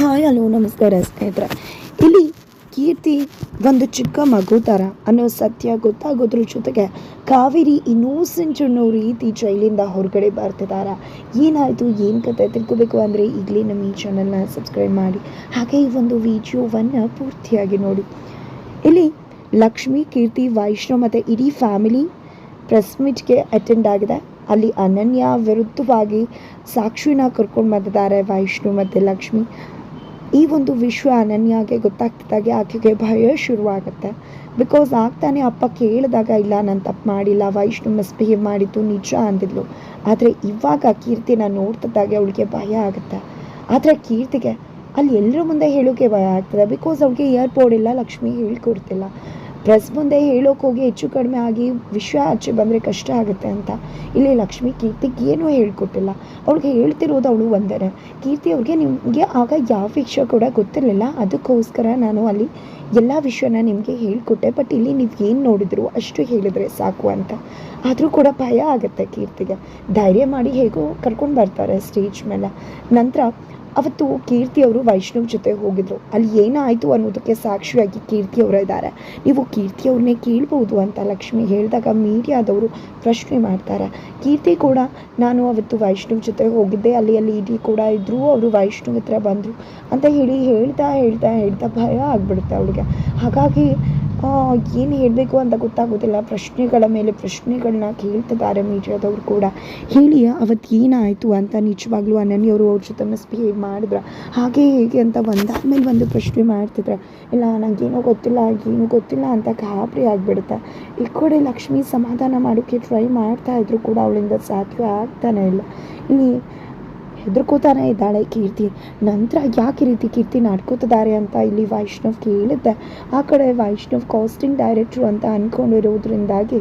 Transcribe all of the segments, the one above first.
Hi, hello, ನಮಸ್ಕಾರ ಸ್ನೇಹಿತರೆ. ಇಲ್ಲಿ ಕೀರ್ತಿ ಒಂದು ಚಿಕ್ಕ ಮಗು ಥರ ಅನ್ನೋ ಸತ್ಯ ಗೊತ್ತಾಗೋದ್ರ ಜೊತೆಗೆ ಕಾವೇರಿ ಇನ್ನೋಸೆಂಟ್ ಅನ್ನೋ ರೀತಿ ಜೈಲಿಂದ ಹೊರಗಡೆ ಬರ್ತಿದ್ದಾರೆ ಏನಾಯಿತು, ಏನು ಕತೆ ತಿಳ್ಕೊಬೇಕು ಅಂದರೆ ಈಗಲೇ ನಮ್ಮ ಈ ಚಾನಲ್ನ ಸಬ್ಸ್ಕ್ರೈಬ್ ಮಾಡಿ. ಹಾಗೆ ಈ ಒಂದು ವಿಡಿಯೋವನ್ನು ಪೂರ್ತಿಯಾಗಿ ನೋಡಿ. ಇಲ್ಲಿ ಲಕ್ಷ್ಮಿ, ಕೀರ್ತಿ, ವೈಷ್ಣವ್ ಮತ್ತು ಇಡೀ ಫ್ಯಾಮಿಲಿ ಪ್ರೆಸ್ ಮೀಟ್ಗೆ ಅಟೆಂಡ್ ಆಗಿದೆ. ಅಲ್ಲಿ ಅನನ್ಯ ವಿರುದ್ಧವಾಗಿ ಸಾಕ್ಷಿನ ಕರ್ಕೊಂಡು ಬಂದಿದ್ದಾರೆ ವೈಷ್ಣು ಮತ್ತು ಲಕ್ಷ್ಮಿ. ಈ ಒಂದು ವಿಶ್ವ ಅನನ್ಯಾಗೆ ಗೊತ್ತಾಗ್ತಿದ್ದಾಗೆ ಆಕೆಗೆ ಭಯ ಶುರುವಾಗುತ್ತೆ. ಬಿಕಾಸ್ ಆಗ್ತಾನೆ ಅಪ್ಪ ಕೇಳಿದಾಗ, ಇಲ್ಲ, ನಾನು ತಪ್ಪು ಮಾಡಿಲ್ಲ, ವೈಷ್ಣು ಮಿಸ್ಬಿಹೇವ್ ಮಾಡಿದ್ದು ನಿಜ ಅಂದಿದ್ಲು. ಆದರೆ ಇವಾಗ ಕೀರ್ತಿನ ನೋಡ್ತಿದ್ದಾಗೆ ಅವಳಿಗೆ ಭಯ ಆಗುತ್ತೆ. ಆದರೆ ಕೀರ್ತಿಗೆ ಅಲ್ಲಿ ಎಲ್ಲರ ಮುಂದೆ ಹೇಳೋಕೆ ಭಯ ಆಗ್ತದೆ. ಬಿಕಾಸ್ ಅವ್ಳಿಗೆ ಏರ್ಪೋರ್ಟ್ ಇಲ್ಲ, ಲಕ್ಷ್ಮಿ ಹೇಳ್ಕೊಡ್ತಿಲ್ಲ. ಪ್ರೆಸ್ ಮುಂದೆ ಹೇಳೋಕೆ ಹೋಗಿ ಹೆಚ್ಚು ಕಡಿಮೆ ಆಗಿ ವಿಶ್ವ ಆಚೆ ಬಂದರೆ ಕಷ್ಟ ಆಗುತ್ತೆ ಅಂತ. ಇಲ್ಲಿ ಲಕ್ಷ್ಮಿ ಕೀರ್ತಿಗೆ ಏನೂ ಹೇಳ್ಕೊಟ್ಟಿಲ್ಲ. ಅವ್ಳಿಗೆ ಹೇಳ್ತಿರೋದು ಅವಳು ಒಂದೇ ಕೀರ್ತಿ ಅವ್ರಿಗೆ ನಿಮಗೆ ಆಗ ಯಾವ ವಿಷಯ ಕೂಡ ಗೊತ್ತಿರಲಿಲ್ಲ. ಅದಕ್ಕೋಸ್ಕರ ನಾನು ಅಲ್ಲಿ ಎಲ್ಲ ವಿಷಯನ ನಿಮಗೆ ಹೇಳಿಕೊಟ್ಟೆ. ಬಟ್ ಇಲ್ಲಿ ನೀವು ಏನು ನೋಡಿದ್ರು, ಅಷ್ಟು ಹೇಳಿದರೆ ಸಾಕು ಅಂತ. ಆದರೂ ಕೂಡ ಭಯ ಆಗುತ್ತೆ ಕೀರ್ತಿಗೆ. ಧೈರ್ಯ ಮಾಡಿ ಹೇಗೋ ಕರ್ಕೊಂಡು ಬರ್ತಾರೆ ಸ್ಟೇಜ್ ಮೇಲೆ. ನಂತರ ಅವತ್ತು ಕೀರ್ತಿ ಅವರು ವೈಷ್ಣವ್ ಜೊತೆ ಹೋಗಿದ್ರು. ಅಲ್ಲಿ ಏನಾಯಿತು ಅನ್ನೋದಕ್ಕೆ ಸಾಕ್ಷಿಯಾಗಿ ಕೀರ್ತಿ ಅವರು ಇದ್ದಾರೆ. ನೀವು ಕೀರ್ತಿ ಅವ್ರನ್ನೇ ಕೇಳ್ಬೋದು ಅಂತ ಲಕ್ಷ್ಮಿ ಹೇಳಿದಾಗ ಮೀಡಿಯಾದವರು ಪ್ರಶ್ನೆ ಮಾಡ್ತಾರೆ. ಕೀರ್ತಿ ಕೂಡ, ನಾನು ಅವತ್ತು ವೈಷ್ಣವ್ ಜೊತೆ ಹೋಗಿದ್ದೆ. ಅಲ್ಲಿ ಅಲ್ಲಿ ಇಡೀ ಕೂಡ ಇದ್ದರು ಅವರು ವೈಷ್ಣವ್ ಹತ್ರ ಬಂದರು. ಅಂತ ಹೇಳಿ ಹೇಳ್ತಾ ಹೇಳ್ತಾ ಹೇಳ್ತಾ ಭಯ ಆಗ್ಬಿಡುತ್ತೆ ಅವಳಿಗೆ ಹಾಗಾಗಿ ಏನು ಹೇಳಬೇಕು ಅಂತ ಗೊತ್ತಾಗೋದಿಲ್ಲ. ಪ್ರಶ್ನೆಗಳ ಮೇಲೆ ಪ್ರಶ್ನೆಗಳನ್ನ ಕೇಳ್ತಿದ್ದಾರೆ ಮೀಡಿಯಾದವರು ಕೂಡ. ಹೇಳಿ ಅವತ್ತು ಏನಾಯಿತು ಅಂತ ನಿಜವಾಗ್ಲೂ ಅನನ್ಯವರು ಅವ್ರ ಜೊತೆ ಮಿಸ್ಬಿಹೇವ್ ಮಾಡಿದ್ರೆ? ಹಾಗೆ ಹೇಗೆ ಅಂತ ಒಂದಾದ್ಮೇಲೆ ಒಂದು ಪ್ರಶ್ನೆ ಮಾಡ್ತಿದ್ರೆ. ಇಲ್ಲ ನನಗೇನೋ ಗೊತ್ತಿಲ್ಲ, ಏನೂ ಗೊತ್ತಿಲ್ಲ ಅಂತ ಗಾಬರಿ ಆಗಿಬಿಡುತ್ತೆ. ಈ ಕಡೆ ಲಕ್ಷ್ಮಿ ಸಮಾಧಾನ ಮಾಡೋಕ್ಕೆ ಟ್ರೈ ಮಾಡ್ತಾ ಇದ್ರು ಕೂಡ ಅವಳಿಂದ ಸಾಧ್ಯ ಆಗ್ತಾನೆ ಇಲ್ಲ. ಇಲ್ಲಿ ಹೆದರ್ಕೋತಾನೆ ಇದ್ದಾಳೆ ಕೀರ್ತಿ. ನಂತರ ಯಾಕೆ ರೀತಿ ಕೀರ್ತಿ ನಡ್ಕೋತಿದ್ದಾರೆ ಅಂತ ಇಲ್ಲಿ ವೈಷ್ಣವ್ ಕೇಳಿದ್ದೆ. ಆ ಕಡೆ ವೈಷ್ಣವ್ ಕಾಸ್ಟಿಂಗ್ ಡೈರೆಕ್ಟ್ರು ಅಂತ ಅಂದ್ಕೊಂಡಿರೋದ್ರಿಂದಾಗಿ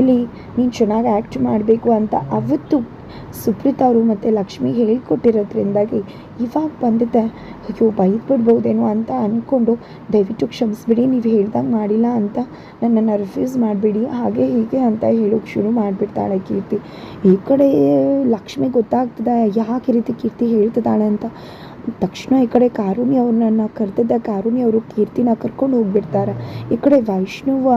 ಇಲ್ಲಿ ನೀನು ಚೆನ್ನಾಗಿ ಆ್ಯಕ್ಟ್ ಮಾಡಬೇಕು ಅಂತ ಅವತ್ತು ಸುಪ್ರೀತ್ ಅವರು ಮತ್ತು ಲಕ್ಷ್ಮಿ ಹೇಳಿಕೊಟ್ಟಿರೋದ್ರಿಂದಾಗಿ ಇವಾಗ ಬಂದಿದ್ದೆ ಅಯ್ಯೋ, ಬೈದ್ಬಿಡ್ಬೋದೇನೋ ಅಂತ ಅಂದ್ಕೊಂಡು ದಯವಿಟ್ಟು ಕ್ಷಮಿಸ್ಬಿಡಿ, ನೀವು ಹೇಳ್ದಂಗೆ ಮಾಡಿಲ್ಲ ಅಂತ ನನ್ನನ್ನು ರಿಫ್ಯೂಸ್ ಮಾಡಿಬಿಡಿ, ಹಾಗೆ ಹೀಗೆ ಅಂತ ಹೇಳೋಕೆ ಶುರು ಮಾಡಿಬಿಡ್ತಾಳೆ ಕೀರ್ತಿ. ಈ ಕಡೆ ಲಕ್ಷ್ಮಿ ಗೊತ್ತಾಗ್ತದೆ, ಯಾಕೆ ರೀತಿ ಕೀರ್ತಿ ಹೇಳ್ತಿದ್ದಾಳೆ ಅಂತ. ತಕ್ಷಣ ಈ ಕಡೆ ಕಾರುಣಿ ಅವ್ರನ್ನ ಕರೆದಿದ್ದ ಕಾರುಣಿ ಅವರು ಕೀರ್ತಿನ ಕರ್ಕೊಂಡು ಹೋಗ್ಬಿಡ್ತಾರೆ. ಈ ಕಡೆ ವೈಷ್ಣವ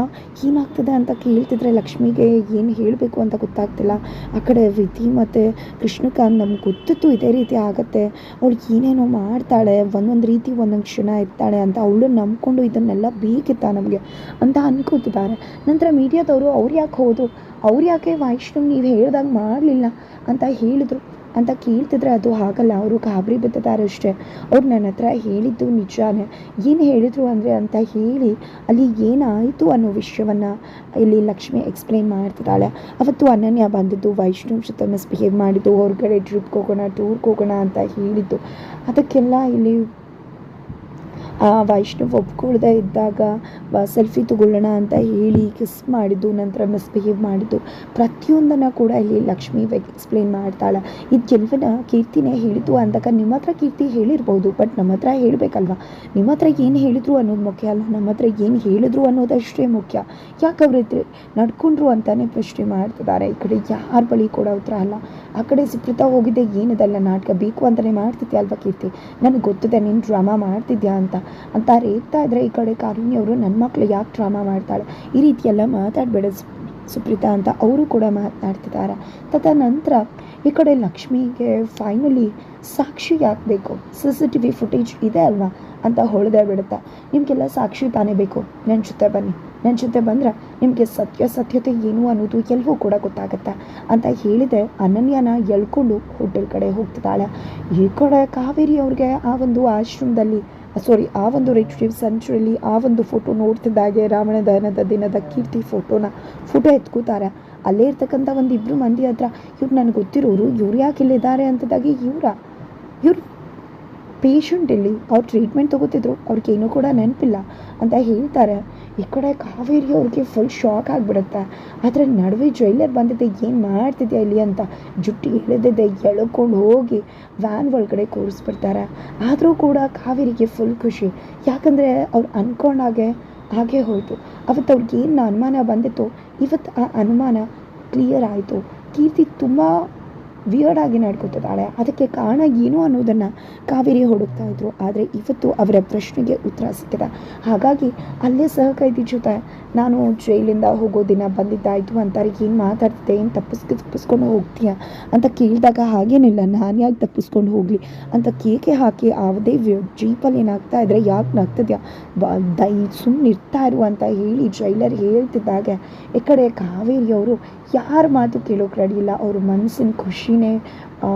ಏನಾಗ್ತದೆ ಅಂತ ಕೇಳ್ತಿದ್ರೆ ಲಕ್ಷ್ಮಿಗೆ ಏನು ಹೇಳಬೇಕು ಅಂತ ಗೊತ್ತಾಗ್ತಿಲ್ಲ. ಆ ಕಡೆ ವಿಧಿ ಮತ್ತು ಕೃಷ್ಣಕಾಂತ್ ನಮ್ಗೆ ಗೊತ್ತಿತ್ತು ಇದೇ ರೀತಿ ಆಗುತ್ತೆ. ಅವಳು ಏನೇನೋ ಮಾಡ್ತಾಳೆ, ಒಂದೊಂದು ರೀತಿ ಒಂದೊಂದು ಕ್ಷಣ ಇರ್ತಾಳೆ ಅಂತ ಅವಳು ನಂಬ್ಕೊಂಡು ಇದನ್ನೆಲ್ಲ ಬೇಕಿತ್ತ ನಮಗೆ ಅಂತ ಅನ್ಕೋತಿದ್ದಾರೆ. ನಂತರ ಮೀಡಿಯಾದವರು ಅವ್ರು ಯಾಕೆ ಹೋದರು? ಅವ್ರು ಯಾಕೆ ವೈಷ್ಣವ್ ನೀವು ಹೇಳ್ದಾಗ ಮಾಡಲಿಲ್ಲ ಅಂತ ಹೇಳಿದರು. ಅಂತ ಕೇಳ್ತಿದ್ರೆ ಅದು ಆಗಲ್ಲ ಅವರು ಗಾಬರಿ ಬಿದ್ದಿದ್ದಾರೆ ಅಷ್ಟೇ. ಅವ್ರು ನನ್ನ ಹತ್ರ ಹೇಳಿದ್ದು ನಿಜಾನೇ. ಏನು ಹೇಳಿದರು ಅಂದರೆ ಅಂತ ಹೇಳಿ ಅಲ್ಲಿ ಏನಾಯಿತು ಅನ್ನೋ ವಿಷಯವನ್ನು ಇಲ್ಲಿ ಲಕ್ಷ್ಮಿ ಎಕ್ಸ್ಪ್ಲೈನ್ ಮಾಡ್ತಿದ್ದಾಳೆ. ಅವತ್ತು ಅನನ್ಯ ಬಂದಿದ್ದು, ವೈಷ್ಣವ್ ಜೊತೆ ಮಿಸ್ಬಿಹೇವ್ ಮಾಡಿದ್ದು, ಹೊರಗಡೆ ಟ್ರಿಪ್ಗೆ ಹೋಗೋಣ ಟೂರ್ಗೆ ಹೋಗೋಣ ಅಂತ ಹೇಳಿದ್ದು. ಅದಕ್ಕೆಲ್ಲ ಇಲ್ಲಿ ವೈಷ್ಣವ್ ಒಪ್ಕೊಳ್ದೆ ಇದ್ದಾಗ ಸೆಲ್ಫಿ ತಗೊಳ್ಳೋಣ ಅಂತ ಹೇಳಿ ಕಿಸ್ ಮಾಡಿದ್ದು, ನಂತರ ಮಿಸ್ಬಿಹೇವ್ ಮಾಡಿದ್ದು. ಪ್ರತಿಯೊಂದನ್ನು ಕೂಡ ಇಲ್ಲಿ ಲಕ್ಷ್ಮಿ ಎಕ್ಸ್ಪ್ಲೇನ್ ಮಾಡ್ತಾಳೆ. ಇದು ಕೆಲವನ್ನ ಕೀರ್ತಿನೇ ಹೇಳಿದ್ದು ಅಂದಾಗ ನಿಮ್ಮ ಹತ್ರ ಕೀರ್ತಿ ಹೇಳಿರ್ಬೋದು ಬಟ್ ನಮ್ಮ ಹತ್ರ ಹೇಳಬೇಕಲ್ವ? ನಿಮ್ಮ ಹತ್ರ ಏನು ಹೇಳಿದ್ರು ಅನ್ನೋದು ಮುಖ್ಯ ಅಲ್ಲ. ನಮ್ಮ ಹತ್ರ ಏನು ಹೇಳಿದ್ರು ಅನ್ನೋದಷ್ಟೇ ಮುಖ್ಯ. ಯಾಕೆ ಅವ್ರ ನಡ್ಕೊಂಡ್ರು ಅಂತಲೇ ಪ್ರಶ್ನೆ ಮಾಡ್ತಿದ್ದಾರೆ. ಈ ಕಡೆ ಯಾರ ಬಳಿ ಕೂಡ ಉತ್ತರ ಅಲ್ಲ. ಆ ಕಡೆ ಸುಪ್ರೀತಾ ಹೋಗಿದ್ದೆ, ಏನದಲ್ಲ ನಾಟಕ ಬೇಕು ಅಂತಲೇ ಮಾಡ್ತಿದ್ದೆ ಅಲ್ವಾ ಕೀರ್ತಿ? ನನಗೆ ಗೊತ್ತಿದೆ, ನೀನು ಡ್ರಾಮಾ ಮಾಡ್ತಿದ್ಯಾ ಅಂತ. ಅಂತ ರೇಗ್ತಾ ಇದ್ರೆ ಈ ಕಡೆ ಕಾರುಣ್ಯವರು ನನ್ನ ಮಕ್ಕಳು ಯಾಕೆ ಡ್ರಾಮಾ ಮಾಡ್ತಾಳೆ? ಈ ರೀತಿ ಎಲ್ಲ ಮಾತಾಡಬೇಡ ಸುಪ್ರೀತಾ ಅಂತ ಅವರು ಕೂಡ ಮಾತನಾಡ್ತಿದ್ದಾರೆ. ತದನಂತರ ಈ ಕಡೆ ಲಕ್ಷ್ಮಿಗೆ ಫೈನಲಿ ಸಾಕ್ಷಿ ಯಾಕೆ ಬೇಕು? C C T V footage ಇದೆ ಅಲ್ವಾ? ಅಂತ ಹೊಳೆದೇ ಬಿಡುತ್ತೆ. ನಿಮಗೆಲ್ಲ ಸಾಕ್ಷಿ ತಾನೇ ಬೇಕು. ನನ್ನ ಜೊತೆ ಬನ್ನಿ. ನನ್ನ ಜೊತೆ ಬಂದರೆ ನಿಮಗೆ ಸತ್ಯ ಸತ್ಯತೆ ಏನು ಅನ್ನೋದು ಎಲ್ಲವೂ ಕೂಡ ಗೊತ್ತಾಗುತ್ತೆ? ಅಂತ ಹೇಳಿದೆ ಅನನ್ಯನ ಎಳ್ಕೊಂಡು ಹೋಟೆಲ್ ಕಡೆ ಹೋಗ್ತಿದ್ದಾಳೆ. ಈ ಕಡೆ ಕಾವೇರಿ ಅವ್ರಿಗೆ ಆ ಒಂದು ಆಶ್ರಮದಲ್ಲಿ ಸಾರಿ ಆ ಒಂದು ರಿಟ್ರೀವ್ ಸೆಂಚುರಿಲಿ ಆ ಒಂದು ಫೋಟೋ ನೋಡ್ತಿದ್ದಾಗೆ ರಾವಣ ದಹನದ ದಿನದ ಕೀರ್ತಿ ಫೋಟೋನ ಫೋಟೋ ಎತ್ಕೋತಾರೆ. ಅಲ್ಲೇ ಇರ್ತಕ್ಕಂಥ ಒಂದು ಇಬ್ಬರು ಮಂದಿ ಹತ್ರ, ಇವ್ರು ನನಗೆ ಗೊತ್ತಿರೋರು ಇವ್ರು ಯಾಕೆ ಇಲ್ಲಿದ್ದಾರೆ ಅಂತದಾಗಿ ಇವರ, ಇವ್ರು ಪೇಷಂಟ್ ಇಲ್ಲಿ ಅವ್ರು ಟ್ರೀಟ್ಮೆಂಟ್ ತೊಗೋತಿದ್ರು ಅವ್ರಿಗೇನೂ ಕೂಡ ನೆನಪಿಲ್ಲ ಅಂತ ಹೇಳ್ತಾರೆ. ಈ ಕಡೆ ಕಾವೇರಿ ಅವ್ರಿಗೆ ಫುಲ್ ಶಾಕ್ ಆಗಿಬಿಡುತ್ತೆ. ಆದರೆ ನಡುವೆ ಜೈಲರ್ ಬಂದಿದ್ದೆ ಏನು ಮಾಡ್ತಿದ್ಯಾ ಇಲ್ಲಿ ಅಂತ ಜುಟ್ಟಿ ಇಳಿದಿದ್ದೆ ಎಳ್ಕೊಂಡು ಹೋಗಿ ವ್ಯಾನ್ ಒಳಗಡೆ ಕೂರಿಸ್ಬಿಡ್ತಾರೆ. ಆದರೂ ಕೂಡ ಕಾವೇರಿಗೆ ಫುಲ್ ಖುಷಿ. ಯಾಕಂದರೆ ಅವ್ರು ಅಂದ್ಕೊಂಡಾಗೆ ಹಾಗೆ ಹೋಯಿತು. ಅವತ್ತು ಅವ್ರಿಗೆ ಏನು ಅನುಮಾನ ಬಂದಿತ್ತು, ಇವತ್ತು ಆ ಅನುಮಾನ ಕ್ಲಿಯರ್ ಆಯಿತು. ಕೀರ್ತಿ ತುಂಬ ವಿಯರ್ಡ್ ಆಗಿ ನಡ್ಕೊತಿದ್ದಾಳೆ. ಅದಕ್ಕೆ ಕಾರಣ ಏನು ಅನ್ನೋದನ್ನು ಕಾವೇರಿ ಹುಡುಕ್ತಾ ಇದ್ರು. ಆದರೆ ಇವತ್ತು ಅವರ ಪ್ರಶ್ನೆಗೆ ಉತ್ತರ ಸಿಕ್ಕಿದೆ. ಹಾಗಾಗಿ ಅಲ್ಲೇ ಸಹಕೈದಿ ಜೊತೆ ನಾನು ಜೈಲಿಂದ ಹೋಗೋ ದಿನ ಬಂದಿದ್ದಾಯಿತು ಅಂತಾರೆ ಏನು ಮಾತಾಡ್ತಿದ್ದೆ, ಏನು ತಪ್ಪಿಸ್ಕೊ, ತಪ್ಪಿಸ್ಕೊಂಡು ಹೋಗ್ತೀಯ ಅಂತ ಕೇಳಿದಾಗ ಹಾಗೇನಿಲ್ಲ. ನಾನು ಯಾಕೆ ತಪ್ಪಿಸ್ಕೊಂಡು ಹೋಗಲಿ ಅಂತ ಕೇಕೆ ಹಾಕಿ ಯಾವುದೇ ಜೀಪಲ್ಲಿ ಏನಾಗ್ತಾ ಇದ್ರೆ ಯಾಕೆ ನಗ್ತಿದ್ಯಾ? ಬ ದೈ ಸುಮ್ಮನೆ ಇರ್ತಾ ಇರು ಅಂತ ಹೇಳಿ ಜೈಲರ್ ಹೇಳ್ತಿದ್ದಾಗೆ. ಈ ಕಡೆ ಕಾವೇರಿಯವರು ಯಾರ ಮಾತು ಕೇಳೋಕೆ ರೆಡಿ ಇಲ್ಲ. ಅವ್ರ ಮನಸ್ಸಿನ ಖುಷಿನೇ ಆ,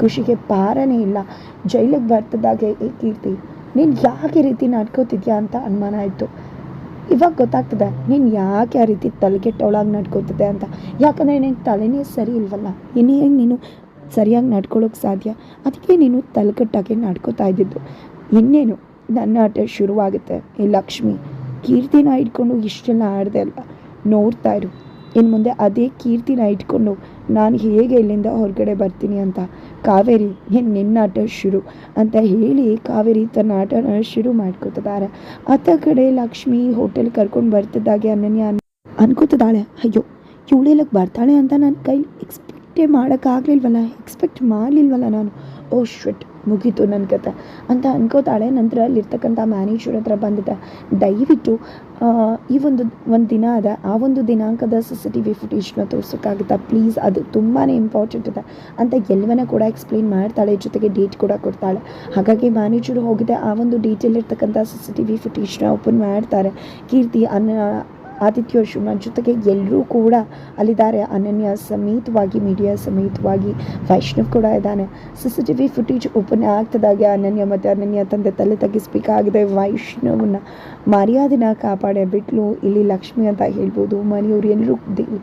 ಖುಷಿಗೆ ಪಾರನೇ ಇಲ್ಲ. ಜೈಲಿಗೆ ಬರ್ತದಾಗೆ ಏ ಕೀರ್ತಿ ನೀನು ಯಾಕೆ ರೀತಿ ನಡ್ಕೋತಿದ್ಯಾ ಅಂತ ಅನುಮಾನ ಆಯಿತು. ಇವಾಗ ಗೊತ್ತಾಗ್ತದೆ ನೀನು ಯಾಕೆ ಆ ರೀತಿ ತಲೆಗೆಟ್ಟೊಳಗೆ ನಡ್ಕೋತಿದ್ದೆ ಅಂತ. ಯಾಕಂದರೆ ನಿನಗೆ ತಲೆನೇ ಸರಿ ಇಲ್ವಲ್ಲ ಇನ್ನೇ ನೀನು ಸರಿಯಾಗಿ ನಡ್ಕೊಳ್ಳೋಕೆ ಸಾಧ್ಯ? ಅದಕ್ಕೆ ನೀನು ತಲೆಕಟ್ಟಾಗಿ ನಡ್ಕೋತಾ ಇದ್ದಿದ್ದು. ಇನ್ನೇನು ನನ್ನ ಆಟ ಶುರುವಾಗುತ್ತೆ. ಈ ಲಕ್ಷ್ಮಿ ಕೀರ್ತಿನ ಇಟ್ಕೊಂಡು ಇಷ್ಟೆಲ್ಲ ಆಡಿದೆ ಅಲ್ಲ ನೋಡ್ತಾ ಇರು. ಇನ್ನು ಮುಂದೆ ಅದೇ ಕೀರ್ತಿನ ಇಟ್ಕೊಂಡು ನಾನು ಹೇಗೆ ಇಲ್ಲಿಂದ ಹೊರಗಡೆ ಬರ್ತೀನಿ ಅಂತ? ಕಾವೇರಿ, ಏನು ನಿನ್ನ ಆಟ ಶುರು? ಅಂತ ಹೇಳಿ ಕಾವೇರಿ ತನ್ನ ಆಟನ ಶುರು ಮಾಡ್ಕೊತಿದ್ದಾರೆ ಅತ್ತ ಕಡೆ ಲಕ್ಷ್ಮಿ ಹೋಟೆಲ್ ಕರ್ಕೊಂಡು ಬರ್ತಿದ್ದಾಗೆ ಅನನ್ಯ ಅನ್- ಅನ್ಕೋತಿದ್ದಾಳೆ ಅಯ್ಯೋ ಇವಳೆಲ್ಲಕ್ಕೆ ಬರ್ತಾಳೆ ಅಂತ ನನ್ನ ಕೈಲಿ ಎಕ್ಸ್ಪೆಕ್ಟೇ ಮಾಡೋಕ್ಕಾಗಲಿಲ್ವಲ್ಲ? ಎಕ್ಸ್ಪೆಕ್ಟ್ ಮಾಡಲಿಲ್ವಲ್ಲ ನಾನು? ಓ ಶಿಟ್ ಮುಗೀತು ನನ್ನ ಕತೆ. ಅಂತ ಅನ್ಕೋತಾಳೆ. ನಂತರ ಅಲ್ಲಿರ್ತಕ್ಕಂಥ ಮ್ಯಾನೇಜರ್ ಹತ್ರ ಬಂದಿದ್ದ. ದಯವಿಟ್ಟು ಈ ಒಂದು ಒಂದು ದಿನ ಅದ ಆ ಒಂದು ದಿನಾಂಕದ ಸಿ ಸಿ ಟಿ ವಿ ಫುಟೇಜ್ನ ತೋರ್ಸೋಕ್ಕಾಗುತ್ತಾ? ಪ್ಲೀಸ್ ಅದು ತುಂಬಾ ಇಂಪಾರ್ಟೆಂಟ್ ಇದೆ. ಅಂತ ಎಲ್ಲವನ್ನ ಕೂಡ ಎಕ್ಸ್ಪ್ಲೇನ್ ಮಾಡ್ತಾಳೆ, ಜೊತೆಗೆ ಡೇಟ್ ಕೂಡ ಕೊಡ್ತಾಳೆ. ಹಾಗಾಗಿ ಮ್ಯಾನೇಜರ್ ಹೋಗಿದೆ ಆ ಒಂದು ಡೀಟೇಲ್ ಇರ್ತಕ್ಕಂಥ ಸಿ ಸಿ ಟಿ ವಿ ಫುಟೇಜ್ನ ಓಪನ್ ಮಾಡ್ತಾರೆ. ಕೀರ್ತಿ, ಅನ್ನ ಆದಿತ್ಯ ಶಿವನ ಜೊತೆಗೆ ಎಲ್ಲರೂ ಕೂಡ ಅಲ್ಲಿದ್ದಾರೆ. ಅನನ್ಯ ಸಮೇತವಾಗಿ ಮೀಡಿಯಾ ಸಮೇತವಾಗಿ ವೈಷ್ಣವ್ ಕೂಡ ಇದ್ದಾನೆ. C C T V footage open ಆಗ್ತದಾಗೆ Ananya ಮತ್ತು ಅನನ್ಯ ತಂದೆ ತಲೆ ತಗ್ಗಿಸ್ಬೇಕಾಗಿದೆ ವೈಷ್ಣವನ್ನ ಮರ್ಯಾದೆನ ಕಾಪಾಡೆ ಬಿಟ್ಲು. ಇಲ್ಲಿ ಲಕ್ಷ್ಮಿ ಅಂತ ಹೇಳ್ಬೋದು. ಮನೆಯವರು ಎಲ್ಲರೂ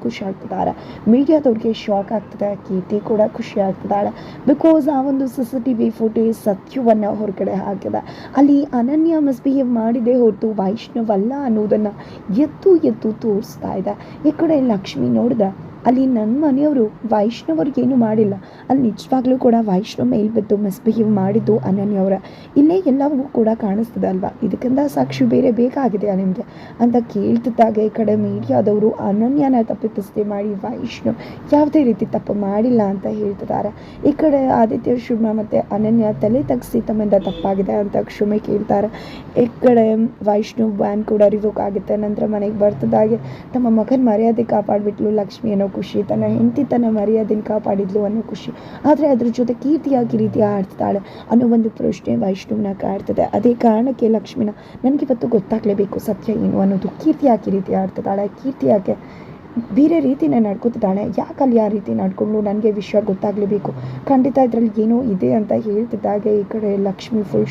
ಖುಷಿ ಆಗ್ತಿದ್ದಾರೆ. ಮೀಡಿಯಾದವ್ರಿಗೆ ಶಾಕ್ ಆಗ್ತದೆ. ಕೀರ್ತಿ ಕೂಡ ಖುಷಿ ಆಗ್ತಿದ್ದಾಳೆ. ಬಿಕಾಸ್ ಆ ಒಂದು C C T V footage ಸತ್ಯವನ್ನು ಹೊರಗಡೆ ಹಾಕಿದೆ. ಅಲ್ಲಿ ಅನನ್ಯ ಮಿಸ್ಬಿಹೇವ್ ಮಾಡಿದೆ ಹೊರತು ವೈಷ್ಣವ್ ಅಲ್ಲ ಅನ್ನೋದನ್ನು ಎತ್ತು ಎತ್ತು ತೋರಿಸ್ತಾ ಇದೆ ಈ ಕಡೆ ಲಕ್ಷ್ಮಿ ನೋಡಿದ್ರೆ ಅಲ್ಲಿ ನನ್ನ ಮನೆಯವರು ವೈಷ್ಣವ್ರಿಗೆ ಏನು ಮಾಡಿಲ್ಲ. ಅಲ್ಲಿ ನಿಜವಾಗ್ಲೂ ಕೂಡ ವೈಷ್ಣವ್ ಮೇಲ್ ಬಿದ್ದು ಮಿಸ್ಬಿಹೇವ್ ಮಾಡಿದ್ದು ಅನನ್ಯವರ ಇಲ್ಲೇ ಎಲ್ಲವೂ ಕೂಡ ಕಾಣಿಸ್ತದೆ ಅಲ್ವಾ? ಇದಕ್ಕಿಂತ ಸಾಕ್ಷಿ ಬೇರೆ ಬೇಕಾಗಿದೆಯಾ ನಿಮಗೆ. ಅಂತ ಕೇಳ್ತಿದ್ದಾಗ ಈ ಕಡೆ ಮೀಡಿಯಾದವರು ಅನನ್ಯನ ತಪ್ಪಿತಸ್ಥೆ ಮಾಡಿ ವೈಷ್ಣವ್ ಯಾವುದೇ ರೀತಿ ತಪ್ಪು ಮಾಡಿಲ್ಲ ಅಂತ ಹೇಳ್ತಿದ್ದಾರೆ. ಈ ಕಡೆ ಆದಿತ್ಯ ಶುಭ ಮತ್ತು ಅನನ್ಯ ತಲೆ ತಗ್ಸಿ ತಮ್ಮಿಂದ ತಪ್ಪಾಗಿದೆ ಅಂತ ಕ್ಷಮೆ ಕೇಳ್ತಾರೆ. ಈ ಕಡೆ ವೈಷ್ಣವ್ ಬ್ಯಾನ್ ಕೂಡ ರಿವೋಕ್ ಆಗುತ್ತೆ. ನಂತರ ಮನೆಗೆ ಬರ್ತದಾಗೆ ತಮ್ಮ ಮಗನ ಮರ್ಯಾದೆ ಕಾಪಾಡಿಬಿಟ್ಲು ಲಕ್ಷ್ಮಿ ಅನ್ನೋ ಖುಷಿ. ತನ್ನ ಹೆಂಡತಿ ತನ್ನ ಮರ್ಯಾದೆನ ಕಾಪಾಡಿದ್ಲು ಅನ್ನೋ ಖುಷಿ. ಆದರೆ ಅದ್ರ ಜೊತೆ ಕೀರ್ತಿಯಾಗಿ ರೀತಿ ಆಡ್ತಾಳೆ ಅನ್ನೋ ಒಂದು ಪ್ರಶ್ನೆ ವೈಷ್ಣುವಿನ ಕಾಡ್ತದೆ. ಅದೇ ಕಾರಣಕ್ಕೆ ಲಕ್ಷ್ಮಿನ ನನಗಿವತ್ತು ಗೊತ್ತಾಗಲೇಬೇಕು ಸತ್ಯ ಏನು ಅನ್ನೋದು. ಕೀರ್ತಿ ಯಾಕೆ ರೀತಿ ಆಡ್ತಿದ್ದಾಳೆ. ಕೀರ್ತಿ ಯಾಕೆ ಬೇರೆ ರೀತಿನೇ ನಡ್ಕೋತಿದ್ದಾಳೆ. ಯಾಕೆ ಅಲ್ಲಿ ಆ ರೀತಿ ನಡ್ಕೊಂಡು ನನಗೆ ವಿಷಯ ಗೊತ್ತಾಗಲೇಬೇಕು. ಖಂಡಿತ ಇದರಲ್ಲಿ ಏನೋ ಇದೆ ಅಂತ ಹೇಳ್ತಿದ್ದಾಗೆ ಈ ಕಡೆ ಲಕ್ಷ್ಮಿ ಫುಲ್